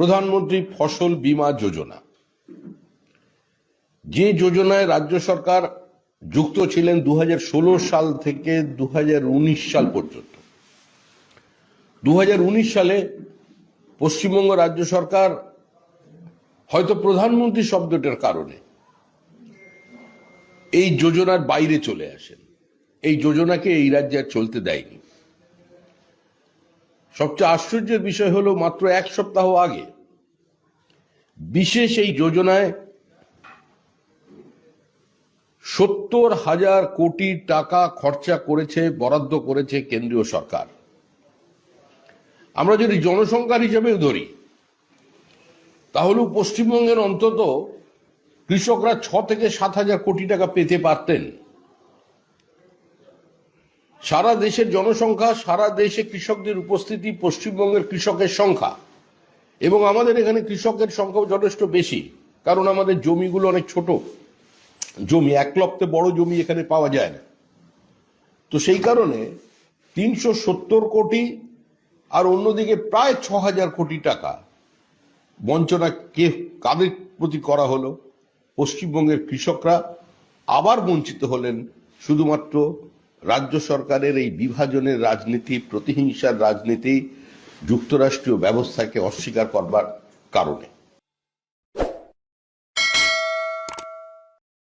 প্রধানমন্ত্রী ফসল বীমা যোজনা। যে যোজনায় রাজ্য সরকার যুক্ত ছিলেন দু হাজার ষোলো সাল থেকে দু হাজার উনিশ সাল পর্যন্ত। দু হাজার উনিশ সালে পশ্চিমবঙ্গ রাজ্য সরকার হয়তো প্রধানমন্ত্রী শব্দটার কারণে এই যোজনার বাইরে চলে আসেন। এই যোজনাকে এই রাজ্যে আর চলতে দেয়নি। সবচেয়ে আশ্চর্যের বিষয় হলো মাত্র এক সপ্তাহ আগে বিশেষ এই যোজনায় সত্তর হাজার কোটি টাকা খরচা করেছে, বরাদ্দ করেছে কেন্দ্রীয় সরকার। আমরা যদি জনসংখ্যার হিসেবে ধরি, তাহলেও পশ্চিমবঙ্গের অন্তত কৃষকরা ছ থেকে সাত হাজার কোটি টাকা পেতে পারতেন। সারা দেশের জনসংখ্যা, সারা দেশে কৃষকদের উপস্থিতি, পশ্চিমবঙ্গের কৃষকের সংখ্যা। এবং আমাদের এখানে কৃষকের সংখ্যাও যথেষ্ট বেশি, কারণ আমাদের জমিগুলো অনেক ছোট। জমি, এক লপ্তে বড় জমি এখানে পাওয়া যায় না। তো সেই কারণে তিনশো সত্তর কোটি আর অন্যদিকে প্রায় ছ হাজার কোটি টাকা বঞ্চনা কে, কাদের প্রতি করা হলো? পশ্চিমবঙ্গের কৃষকরা আবার বঞ্চিত হলেন শুধুমাত্র রাজ্য সরকারের এই বিভাজনের রাজনীতি প্রতিহিংসার রাজনীতি যুক্তরাষ্ট্রীয় ব্যবস্থাকে অস্বীকার করবার কারণে।